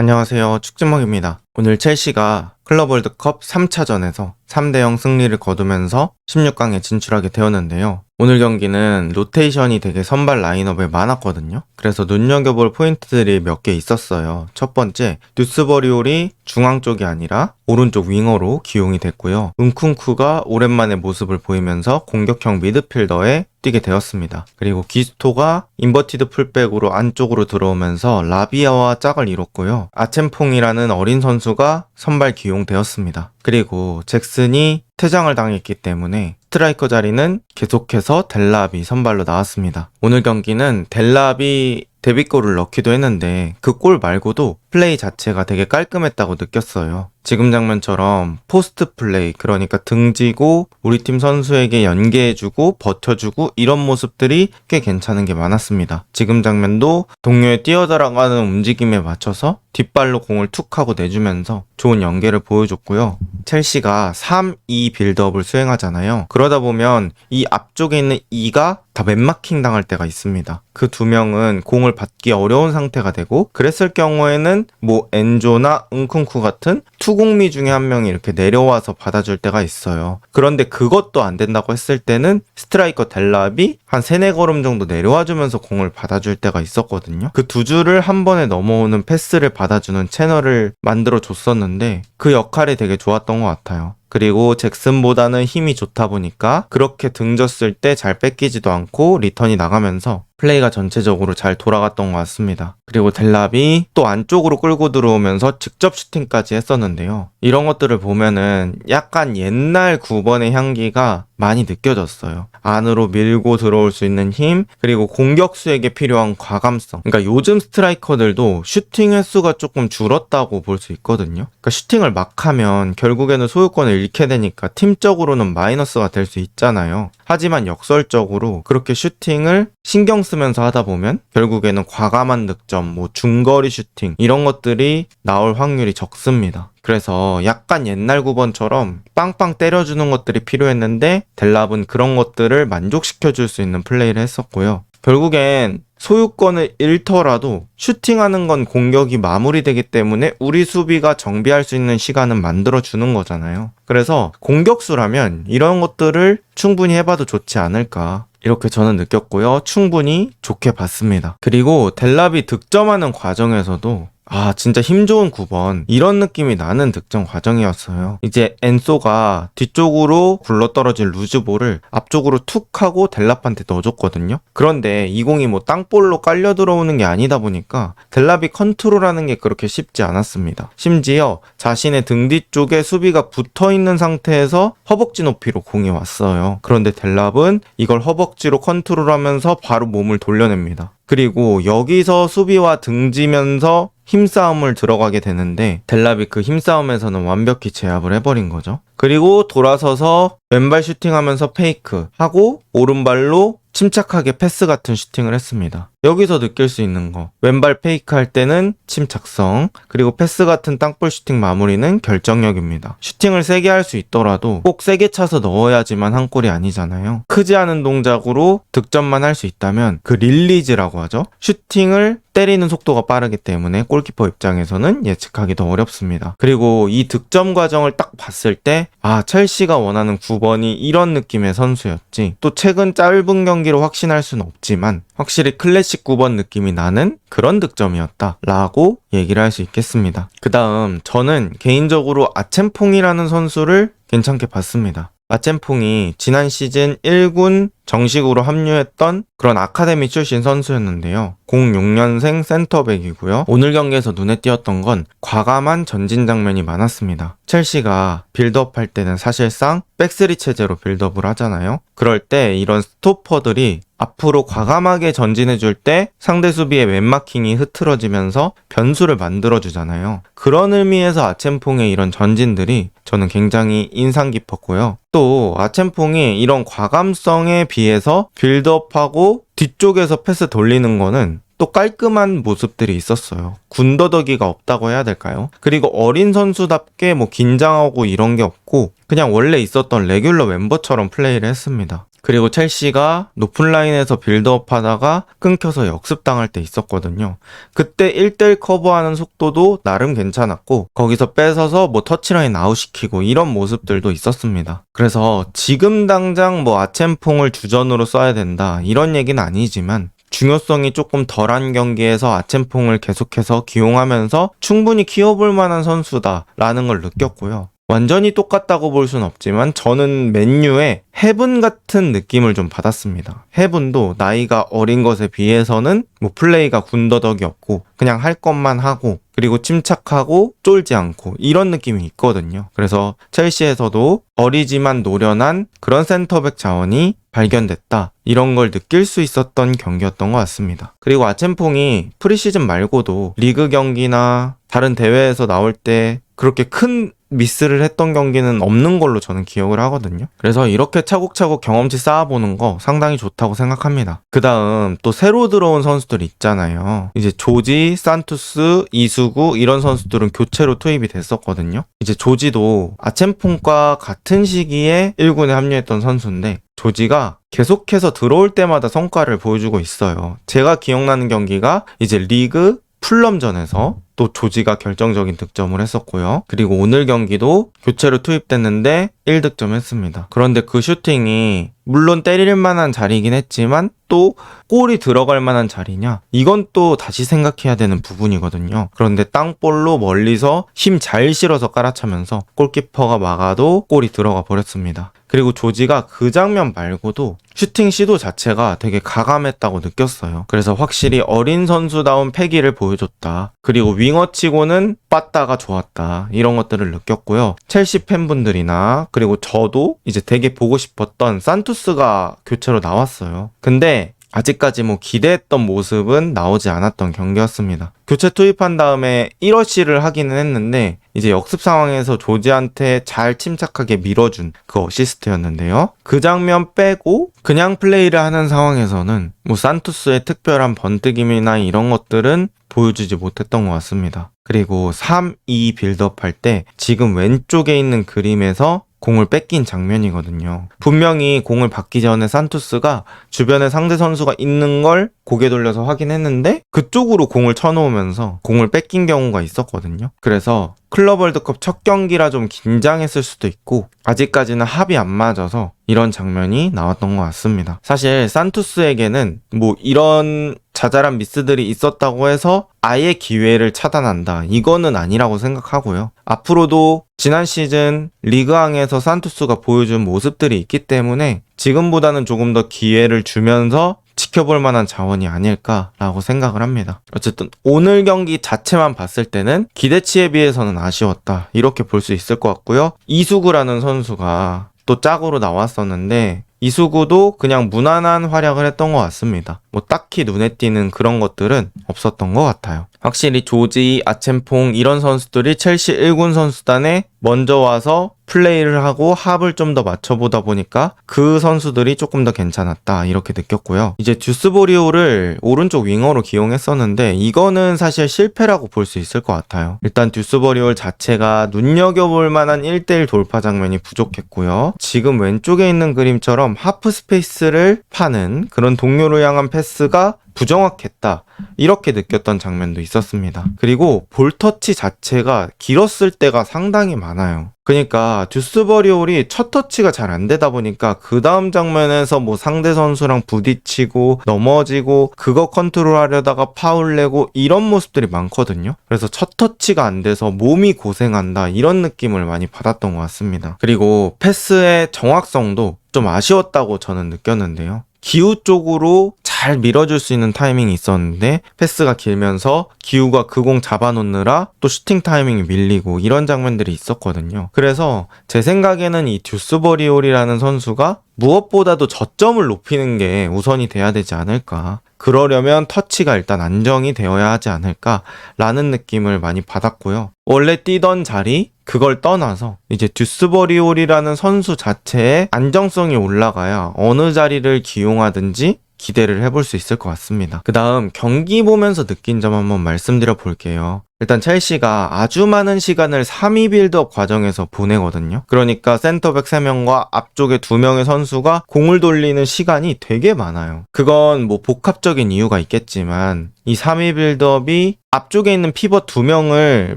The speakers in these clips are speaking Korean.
안녕하세요. 축진먹입니다. 오늘 첼시가 클럽 월드컵 3차전에서 3대0 승리를 거두면서 16강에 진출하게 되었는데요. 오늘 경기는 로테이션이 되게 선발 라인업에 많았거든요. 그래서 눈여겨볼 포인트들이 몇 개 있었어요. 첫 번째, 뉴스버리올이 중앙 쪽이 아니라 오른쪽 윙어로 기용이 됐고요. 은쿵쿠가 오랜만에 모습을 보이면서 공격형 미드필더에 뛰게 되었습니다. 그리고 기스토가 인버티드 풀백으로 안쪽으로 들어오면서 라비아와 짝을 이뤘고요. 아첸퐁이라는 어린 선수 가 선발 기용되었습니다. 그리고 잭슨이 퇴장을 당했기 때문에 스트라이커 자리는 계속해서 델랍이 선발로 나왔습니다. 오늘 경기는 델랍이 데뷔골을 넣기도 했는데 그 골 말고도 플레이 자체가 되게 깔끔했다고 느꼈어요. 지금 장면처럼 포스트 플레이, 그러니까 등지고 우리 팀 선수에게 연계해주고 버텨주고 이런 모습들이 꽤 괜찮은 게 많았습니다. 지금 장면도 동료의 뛰어들어가는 움직임에 맞춰서 뒷발로 공을 툭 하고 내주면서 좋은 연계를 보여줬고요. 첼시가 3-2 빌드업을 수행하잖아요. 그러다 보면 이 앞쪽에 있는 2가 다 맨마킹 당할 때가 있습니다. 그 두 명은 공을 받기 어려운 상태가 되고 그랬을 경우에는 뭐 엔조나 은쿵쿠 같은 투공미 중에 한 명이 이렇게 내려와서 받아줄 때가 있어요. 그런데 그것도 안 된다고 했을 때는 스트라이커 델랍이 한 세네 걸음 정도 내려와 주면서 공을 받아줄 때가 있었거든요. 그 두 줄을 한 번에 넘어오는 패스를 받아주는 채널을 만들어 줬었는데 그 역할이 되게 좋았던 것 같아요. 그리고 잭슨보다는 힘이 좋다 보니까 그렇게 등졌을 때 잘 뺏기지도 않고 리턴이 나가면서 플레이가 전체적으로 잘 돌아갔던 것 같습니다. 그리고 델랍이 또 안쪽으로 끌고 들어오면서 직접 슈팅까지 했었는데요. 이런 것들을 보면은 약간 옛날 9번의 향기가 많이 느껴졌어요. 안으로 밀고 들어올 수 있는 힘, 그리고 공격수에게 필요한 과감성. 그러니까 요즘 스트라이커들도 슈팅 횟수가 조금 줄었다고 볼 수 있거든요. 그러니까 슈팅을 막 하면 결국에는 소유권을 잃게 되니까 팀적으로는 마이너스가 될 수 있잖아요. 하지만 역설적으로 그렇게 슈팅을 신경 쓰면서 하다 보면 결국에는 과감한 득점, 뭐 중거리 슈팅 이런 것들이 나올 확률이 적습니다. 그래서 약간 옛날 9번처럼 빵빵 때려주는 것들이 필요했는데 델랍은 그런 것들을 만족시켜 줄 수 있는 플레이를 했었고요. 결국엔 소유권을 잃더라도 슈팅하는 건 공격이 마무리되기 때문에 우리 수비가 정비할 수 있는 시간은 만들어 주는 거잖아요. 그래서 공격수라면 이런 것들을 충분히 해봐도 좋지 않을까. 이렇게 저는 느꼈고요. 충분히 좋게 봤습니다. 그리고 델랍이 득점하는 과정에서도 아, 진짜 힘 좋은 9번. 이런 느낌이 나는 득점 과정이었어요. 이제 엔소가 뒤쪽으로 굴러떨어진 루즈볼을 앞쪽으로 툭 하고 델랍한테 넣어줬거든요. 그런데 이 공이 뭐 땅볼로 깔려 들어오는 게 아니다 보니까 델랍이 컨트롤하는 게 그렇게 쉽지 않았습니다. 심지어 자신의 등 뒤쪽에 수비가 붙어 있는 상태에서 허벅지 높이로 공이 왔어요. 그런데 델랍은 이걸 허벅지로 컨트롤하면서 바로 몸을 돌려냅니다. 그리고 여기서 수비와 등지면서 힘싸움을 들어가게 되는데 델랍이 그 힘싸움에서는 완벽히 제압을 해버린 거죠. 그리고 돌아서서 왼발 슈팅하면서 페이크 하고 오른발로 침착하게 패스 같은 슈팅을 했습니다. 여기서 느낄 수 있는 거. 왼발 페이크 할 때는 침착성, 그리고 패스 같은 땅볼 슈팅 마무리는 결정력입니다. 슈팅을 세게 할 수 있더라도 꼭 세게 차서 넣어야지만 한 골이 아니잖아요. 크지 않은 동작으로 득점만 할 수 있다면 그 릴리즈라고 하죠. 슈팅을 때리는 속도가 빠르기 때문에 골키퍼 입장에서는 예측하기 더 어렵습니다. 그리고 이 득점 과정을 딱 봤을 때, 아, 첼시가 원하는 9번이 이런 느낌의 선수였지. 또 최근 짧은 경기로 확신할 수는 없지만, 확실히 클래식 9번 느낌이 나는 그런 득점이었다. 라고 얘기를 할 수 있겠습니다. 그 다음, 저는 개인적으로 아첸퐁이라는 선수를 괜찮게 봤습니다. 아첸퐁이 지난 시즌 1군 정식으로 합류했던 그런 아카데미 출신 선수였는데요. 06년생 센터백이고요. 오늘 경기에서 눈에 띄었던 건 과감한 전진 장면이 많았습니다. 첼시가 빌드업 할 때는 사실상 백스리 체제로 빌드업을 하잖아요. 그럴 때 이런 스토퍼들이 앞으로 과감하게 전진해 줄 때 상대 수비의 왼마킹이 흐트러지면서 변수를 만들어 주잖아요. 그런 의미에서 아첸퐁의 이런 전진들이 저는 굉장히 인상 깊었고요. 또 아첸퐁이 이런 과감성에 비해서 빌드업하고 뒤쪽에서 패스 돌리는 거는 또 깔끔한 모습들이 있었어요. 군더더기가 없다고 해야 될까요? 그리고 어린 선수답게 뭐 긴장하고 이런 게 없고 그냥 원래 있었던 레귤러 멤버처럼 플레이를 했습니다. 그리고 첼시가 높은 라인에서 빌드업 하다가 끊겨서 역습당할 때 있었거든요. 그때 1대1 커버하는 속도도 나름 괜찮았고 거기서 뺏어서 뭐 터치라인 아웃시키고 이런 모습들도 있었습니다. 그래서 지금 당장 뭐 아첸퐁을 주전으로 써야 된다 이런 얘기는 아니지만 중요성이 조금 덜한 경기에서 아첸퐁을 계속해서 기용하면서 충분히 키워볼 만한 선수다라는 걸 느꼈고요. 완전히 똑같다고 볼 수는 없지만 저는 맨유의 헤븐 같은 느낌을 좀 받았습니다. 헤븐도 나이가 어린 것에 비해서는 뭐 플레이가 군더더기 없고 그냥 할 것만 하고 그리고 침착하고 쫄지 않고 이런 느낌이 있거든요. 그래서 첼시에서도 어리지만 노련한 그런 센터백 자원이 발견됐다. 이런 걸 느낄 수 있었던 경기였던 것 같습니다. 그리고 아첸퐁이 프리시즌 말고도 리그 경기나 다른 대회에서 나올 때 그렇게 큰 미스를 했던 경기는 없는 걸로 저는 기억을 하거든요. 그래서 이렇게 차곡차곡 경험치 쌓아보는 거 상당히 좋다고 생각합니다. 그 다음 또 새로 들어온 선수들 있잖아요. 이제 조지, 산투스, 이수구 이런 선수들은 교체로 투입이 됐었거든요. 이제 조지도 아첸폰과 같은 시기에 1군에 합류했던 선수인데 조지가 계속해서 들어올 때마다 성과를 보여주고 있어요. 제가 기억나는 경기가 이제 리그 풀럼전에서 또 조지가 결정적인 득점을 했었고요. 그리고 오늘 경기도 교체로 투입됐는데 1득점 했습니다. 그런데 그 슈팅이 물론 때릴 만한 자리이긴 했지만 또 골이 들어갈 만한 자리냐? 이건 또 다시 생각해야 되는 부분이거든요. 그런데 땅볼로 멀리서 힘 잘 실어서 깔아차면서 골키퍼가 막아도 골이 들어가 버렸습니다. 그리고 조지가 그 장면 말고도 슈팅 시도 자체가 되게 가감했다고 느꼈어요. 그래서 확실히 어린 선수다운 패기를 보여줬다. 그리고 윙어치고는 빠따가 좋았다. 이런 것들을 느꼈고요. 첼시 팬분들이나 그리고 저도 이제 되게 보고 싶었던 산투스가 교체로 나왔어요. 근데 아직까지 뭐 기대했던 모습은 나오지 않았던 경기였습니다. 교체 투입한 다음에 1어시를 하기는 했는데 이제 역습 상황에서 조지한테 잘 침착하게 밀어준 그 어시스트였는데요. 그 장면 빼고 그냥 플레이를 하는 상황에서는 뭐 산투스의 특별한 번뜩임이나 이런 것들은 보여주지 못했던 것 같습니다. 그리고 3-2 빌드업 할 때 지금 왼쪽에 있는 그림에서 공을 뺏긴 장면이거든요. 분명히 공을 받기 전에 산투스가 주변에 상대 선수가 있는 걸 고개 돌려서 확인했는데 그쪽으로 공을 쳐놓으면서 공을 뺏긴 경우가 있었거든요. 그래서 클럽 월드컵 첫 경기라 좀 긴장했을 수도 있고 아직까지는 합이 안 맞아서 이런 장면이 나왔던 것 같습니다. 사실 산투스에게는 뭐 이런 자잘한 미스들이 있었다고 해서 아예 기회를 차단한다. 이거는 아니라고 생각하고요. 앞으로도 지난 시즌 리그왕에서 산투스가 보여준 모습들이 있기 때문에 지금보다는 조금 더 기회를 주면서 지켜볼 만한 자원이 아닐까라고 생각을 합니다. 어쨌든 오늘 경기 자체만 봤을 때는 기대치에 비해서는 아쉬웠다. 이렇게 볼 수 있을 것 같고요. 이수구라는 선수가 또 짝으로 나왔었는데 이수구도 그냥 무난한 활약을 했던 것 같습니다. 뭐 딱히 눈에 띄는 그런 것들은 없었던 것 같아요. 확실히 조지, 아첸퐁 이런 선수들이 첼시 1군 선수단에 먼저 와서 플레이를 하고 합을 좀 더 맞춰보다 보니까 그 선수들이 조금 더 괜찮았다 이렇게 느꼈고요. 이제 듀스보리오를 오른쪽 윙어로 기용했었는데 이거는 사실 실패라고 볼 수 있을 것 같아요. 일단 듀스보리올 자체가 눈여겨볼 만한 1대1 돌파 장면이 부족했고요. 지금 왼쪽에 있는 그림처럼 하프 스페이스를 파는 그런 동료를 향한 패스가 부정확했다. 이렇게 느꼈던 장면도 있었습니다. 그리고 볼터치 자체가 길었을 때가 상당히 많아요. 그러니까 듀스버리올이 첫 터치가 잘 안 되다 보니까 그 다음 장면에서 뭐 상대 선수랑 부딪히고 넘어지고 그거 컨트롤하려다가 파울 내고 이런 모습들이 많거든요. 그래서 첫 터치가 안 돼서 몸이 고생한다 이런 느낌을 많이 받았던 것 같습니다. 그리고 패스의 정확성도 좀 아쉬웠다고 저는 느꼈는데요. 기우 쪽으로 잘 밀어줄 수 있는 타이밍이 있었는데 패스가 길면서 기우가 그 공 잡아놓느라 또 슈팅 타이밍이 밀리고 이런 장면들이 있었거든요. 그래서 제 생각에는 이 듀스버리올이라는 선수가 무엇보다도 저점을 높이는 게 우선이 돼야 되지 않을까. 그러려면 터치가 일단 안정이 되어야 하지 않을까라는 느낌을 많이 받았고요. 원래 뛰던 자리 그걸 떠나서 이제 듀스버리올이라는 선수 자체의 안정성이 올라가야 어느 자리를 기용하든지 기대를 해볼 수 있을 것 같습니다. 그 다음 경기 보면서 느낀 점 한번 말씀드려 볼게요. 일단 첼시가 아주 많은 시간을 3위 빌드업 과정에서 보내거든요. 그러니까 센터백 3명과 앞쪽에 2명의 선수가 공을 돌리는 시간이 되게 많아요. 그건 뭐 복합적인 이유가 있겠지만 이 3위 빌드업이 앞쪽에 있는 피벗 2명을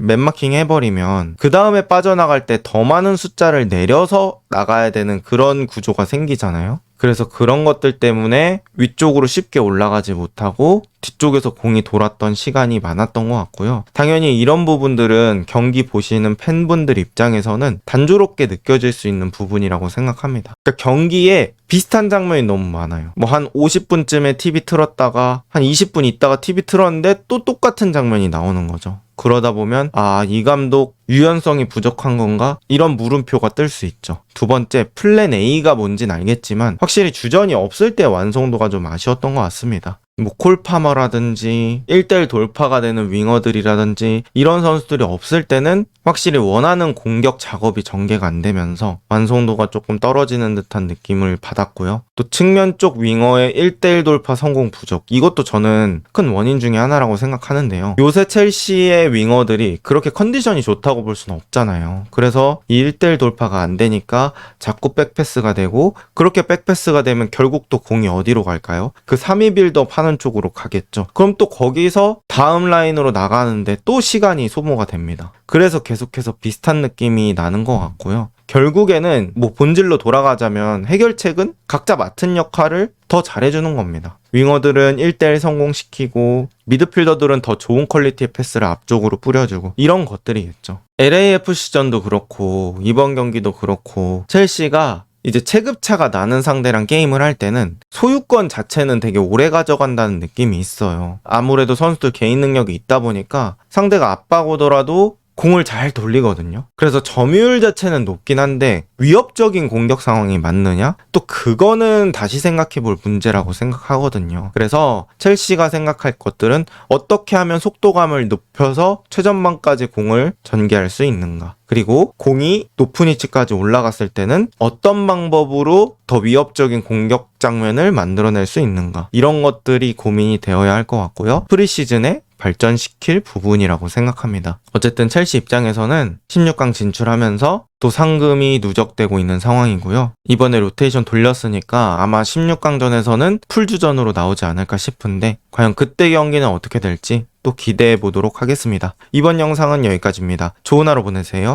맨마킹 해버리면 그 다음에 빠져나갈 때 더 많은 숫자를 내려서 나가야 되는 그런 구조가 생기잖아요. 그래서 그런 것들 때문에 위쪽으로 쉽게 올라가지 못하고 뒤쪽에서 공이 돌았던 시간이 많았던 것 같고요. 당연히 이런 부분들은 경기 보시는 팬분들 입장에서는 단조롭게 느껴질 수 있는 부분이라고 생각합니다. 그러니까 경기에 비슷한 장면이 너무 많아요. 뭐 한 50분쯤에 TV 틀었다가 한 20분 있다가 TV 틀었는데 또 똑같은 장면이 나오는 거죠. 그러다 보면 아, 이 감독 유연성이 부족한 건가? 이런 물음표가 뜰 수 있죠. 두 번째, 플랜 A가 뭔진 알겠지만 확실히 주전이 없을 때 완성도가 좀 아쉬웠던 것 같습니다. 뭐 콜파머라든지 1대1 돌파가 되는 윙어들이라든지 이런 선수들이 없을 때는 확실히 원하는 공격 작업이 전개가 안 되면서 완성도가 조금 떨어지는 듯한 느낌을 받았고요. 또 측면 쪽 윙어의 1대1 돌파 성공 부족 이것도 저는 큰 원인 중에 하나라고 생각하는데요. 요새 첼시의 윙어들이 그렇게 컨디션이 좋다고 볼 수는 없잖아요. 그래서 이 1대1 돌파가 안 되니까 자꾸 백패스가 되고 그렇게 백패스가 되면 결국 또 공이 어디로 갈까요? 그 3위 빌드업 하는 쪽으로 가겠죠. 그럼 또 거기서 다음 라인으로 나가는데 또 시간이 소모가 됩니다. 그래서 계속해서 비슷한 느낌이 나는 것 같고요. 결국에는 뭐 본질로 돌아가자면 해결책은 각자 맡은 역할을 더 잘해주는 겁니다. 윙어들은 1대1 성공시키고 미드필더들은 더 좋은 퀄리티의 패스를 앞쪽으로 뿌려주고 이런 것들이겠죠. LAFC전도 그렇고 이번 경기도 그렇고 첼시가 이제 체급차가 나는 상대랑 게임을 할 때는 소유권 자체는 되게 오래 가져간다는 느낌이 있어요. 아무래도 선수들 개인 능력이 있다 보니까 상대가 압박 오더라도 공을 잘 돌리거든요. 그래서 점유율 자체는 높긴 한데 위협적인 공격 상황이 맞느냐? 또 그거는 다시 생각해 볼 문제라고 생각하거든요. 그래서 첼시가 생각할 것들은 어떻게 하면 속도감을 높여서 최전방까지 공을 전개할 수 있는가? 그리고 공이 높은 위치까지 올라갔을 때는 어떤 방법으로 더 위협적인 공격 장면을 만들어낼 수 있는가? 이런 것들이 고민이 되어야 할 것 같고요. 프리시즌에 발전시킬 부분이라고 생각합니다. 어쨌든 첼시 입장에서는 16강 진출하면서 또 상금이 누적되고 있는 상황이고요. 이번에 로테이션 돌렸으니까 아마 16강전에서는 풀주전으로 나오지 않을까 싶은데 과연 그때 경기는 어떻게 될지 또 기대해 보도록 하겠습니다. 이번 영상은 여기까지입니다. 좋은 하루 보내세요.